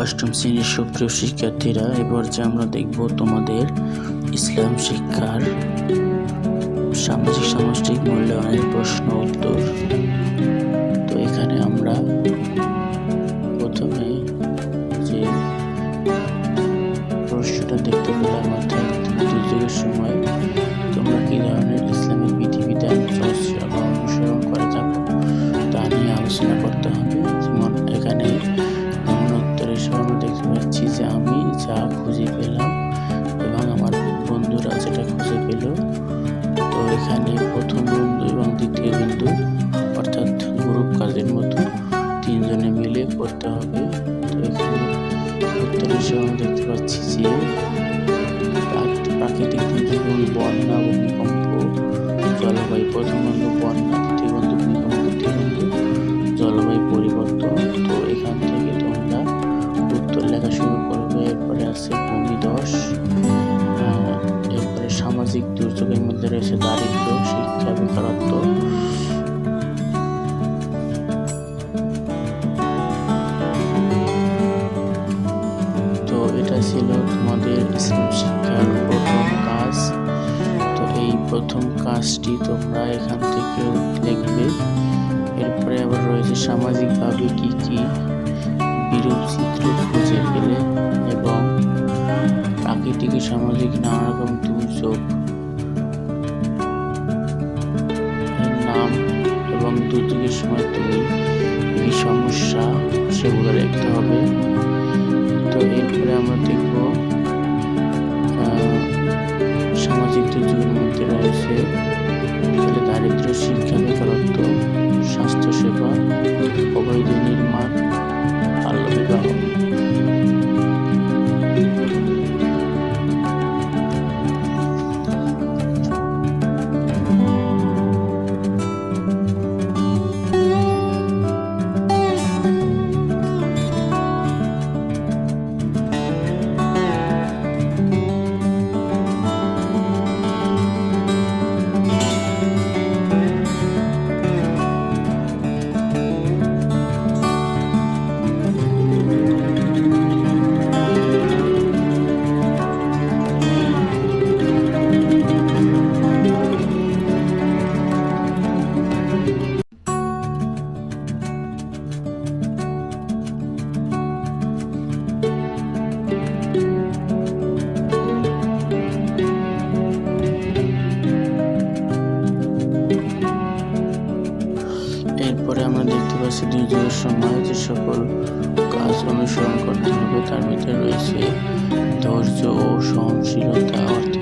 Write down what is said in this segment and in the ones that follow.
অষ্টম শ্রেণির সুপ্রিয় শিক্ষার্থীরা, এবার যে আমরা দেখব তোমাদের ইসলাম শিক্ষার সামাজিক সামষ্টিক মূল্যায়নের প্রশ্ন উত্তর। তো এখানে আমরা প্রথমে যে প্রশ্নটা দেখতে পেলাম, অর্থাৎ সময় প্রথম বন্ধু বন্যা দ্বিতীয় বন্ধু ভূমিকম্প তৃতীয় বন্ধু জলবায়ু পরিবর্তন। তো এখান থেকে তোমরা উত্তর লেখা শুরু করবে। এরপরে আছে আহ, এরপরে সামাজিক দুর্যোগের মধ্যে রয়েছে দারিদ্র শিক্ষা বেকারত্ব। তো এটা ছিল তোমাদের ইসলাম শিক্ষার প্রথম কাজটি তোমরা এখান থেকে লিখবে এরপরে আবার রয়েছে সামাজিকভাবে কি কি বিরূপ চিত্র খুঁজে পেলে এবং প্রাকৃতিক সামাজিক নানা রকম দুর্যোগ নাম এবং দুর্যোগের সময় তুমি কি সমস্যা সেগুলো লিখতে হবে। তো এরপরে আমরা দেখব সামাজিক দুর্যোগের মধ্যে রয়েছে তাহলে দারিদ্র শিক্ষা বেকারত্ব দুর্যোগের সময় যে সকল কাজ অনুসরণ করতে হবে। তার ভিতরে রয়েছে ধৈর্য ও সহনশীলতা। অর্থাৎ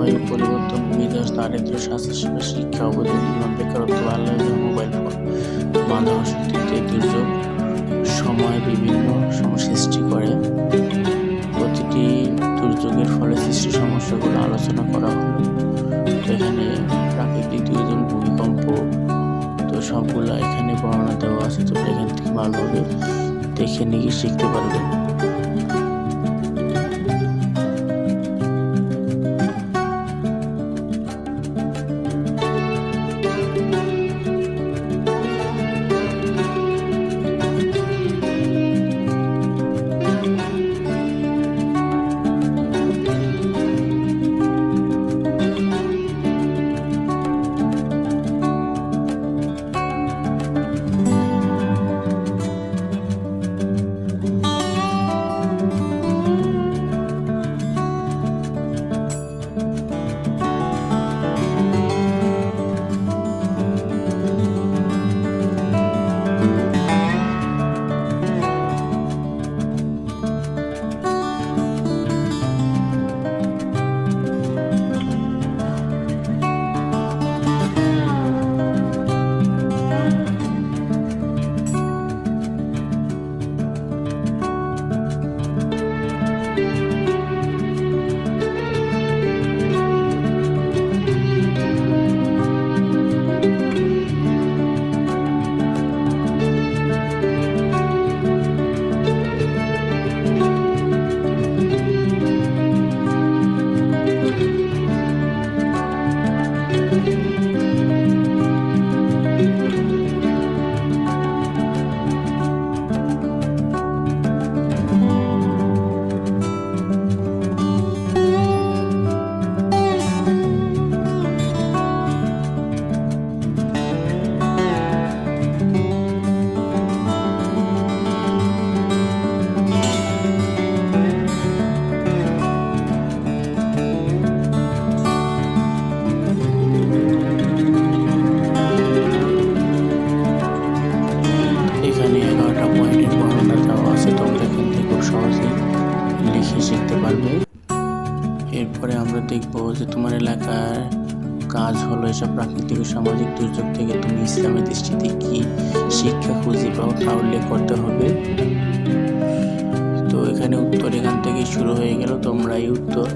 জলবায়ু পরিবর্তন বিদেশ দারিদ্র স্বাস্থ্যসেবা শিক্ষা জীবন বেকারত্ব আল্লাহ মোবাইল ফোন বাধা অশক্তিতে দুর্যোগ সময় বিভিন্ন সমস্যা সৃষ্টি করে। প্রতিটি দুর্যোগের ফলে সৃষ্টি সমস্যাগুলো আলোচনা করা হলো তো এখানে প্রাকৃতিক দুর্যোগ, ভূমিকম্প, তো সবগুলো এখানে বর্ণনা দেওয়া আছে। তোমরা এখান থেকে ভালোভাবে দেখে নিয়ে শিখতে পারবে এসব প্রাকৃতিক ও সামাজিক দুর্যোগ থেকে তুমি ইসলামের দৃষ্টিতে কি শিক্ষা খুঁজে পাও তা উল্লেখ করতে হবে। তো এখানে উত্তর এখান থেকে শুরু হয়ে গেল তোমরা এই উত্তর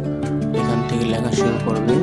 এখান থেকে লেখা শুরু করবে।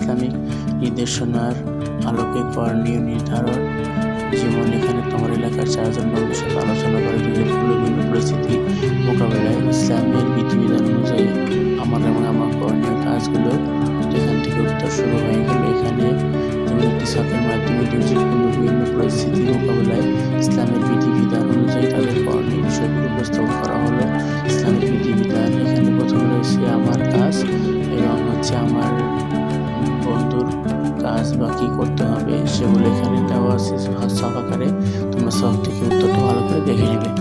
ইসলামিক নির্দেশনার আলোকে করণীয় নির্ধারণ। যেমন এখানে তোমার এলাকার চারজন মানুষের আলোচনা করে দুর্যোগগুলো বিভিন্ন পরিস্থিতি মোকাবেলায় ইসলামের বিধিবিধান অনুযায়ী। আমার এবং আমার করণীয় কাজগুলো এখান থেকে উত্তর শুরু হয়ে গেল এখানে। যেমন একটি ছকের মাধ্যমে দুর্যোগপূর্ণ বিভিন্ন পরিস্থিতি মোকাবেলায় ইসলামের বিধিবিধান অনুযায়ী উত্তরটা ভালো করে দেখে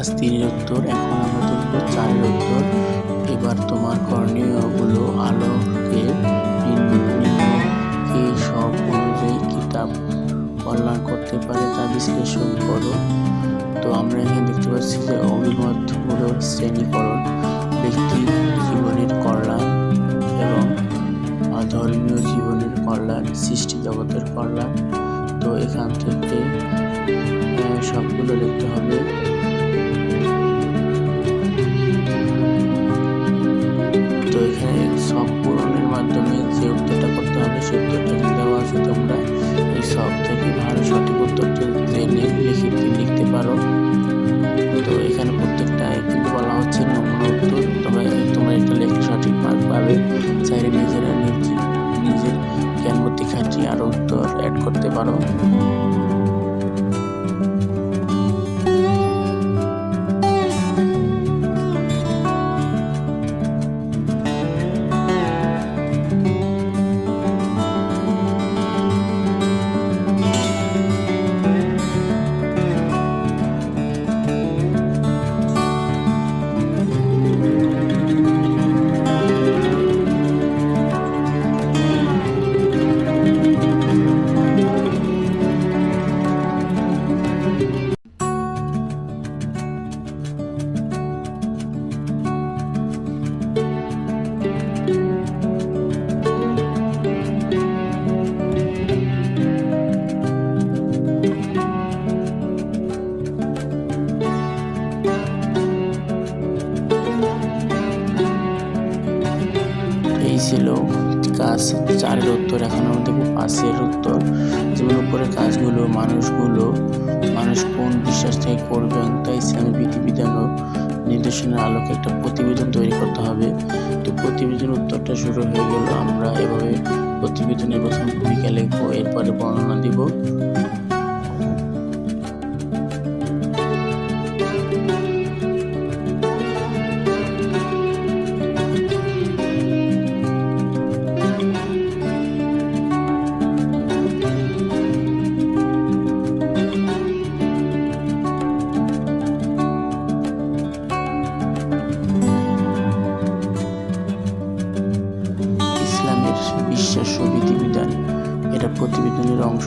ছিল তিনের উত্তর। এখন আমরা দেখব চারের উত্তর। এবার তোমার করণীয়গুলো আলোকে নিম্নকে সব অনুযায়ী কিতাব কল্যাণ করতে পারে, তা বিশ্লেষণ করো। তো আমরা এখানে দেখতে পাচ্ছি যে অভিমতমূলক শ্রেণীকরণ ব্যক্তি জীবনের কল্যাণ এবং ধর্মীয় জীবনের কল্যাণ, সৃষ্টি জগতের কল্যাণ। তো এখান থেকে সবগুলো লিখতে হবে। পারো। তো এখানে প্রত্যেকটা কিন্তু বলা হচ্ছে নমুনা উত্তর। তবে তোমরা এটা লেখা সঠিক মার্ক পাবে। চাইলে নিজেরা নিজে, নিজের জ্ঞান বুদ্ধি খাটিয়ে আরও উত্তর অ্যাড করতে পারো। মানুষ কোন বিশ্বাস থেকে করবেন তাই ইসলামী বিধিবিধান ও নির্দেশনার আলোকে একটা প্রতিবেদন তৈরি করতে হবে। তো প্রতিবেদন উত্তরটা শুরু হয়ে গেল। আমরা এভাবে প্রতিবেদনের প্রথম ভূমিকা লিখব, এরপরে বর্ণনা দিব।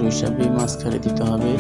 অংশ হিসাবে মাঝখানে দিতে হবে।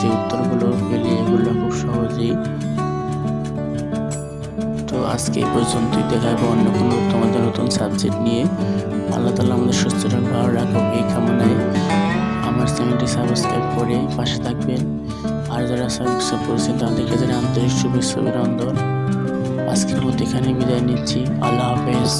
যে উত্তরগুলো পেলে এগুলো খুব সহজেই তো আজকে এই পর্যন্তই। দেখাবো অন্য কোনো তোমাদের নতুন সাবজেক্ট নিয়ে। আল্লাহ তালা আমাদের সুস্থ ভালো রাখো এই কামনায় আমার চ্যানেলটি সাবস্ক্রাইব করে পাশে থাকবেন। আর যারা সাবস্ক্রাইব করেছেন, তাদেরকে যারা আন্তরিক শুভেচ্ছা অভিনন্দন। আজকের মতো এখানে বিদায় নিচ্ছি। আল্লাহ হাফেজ।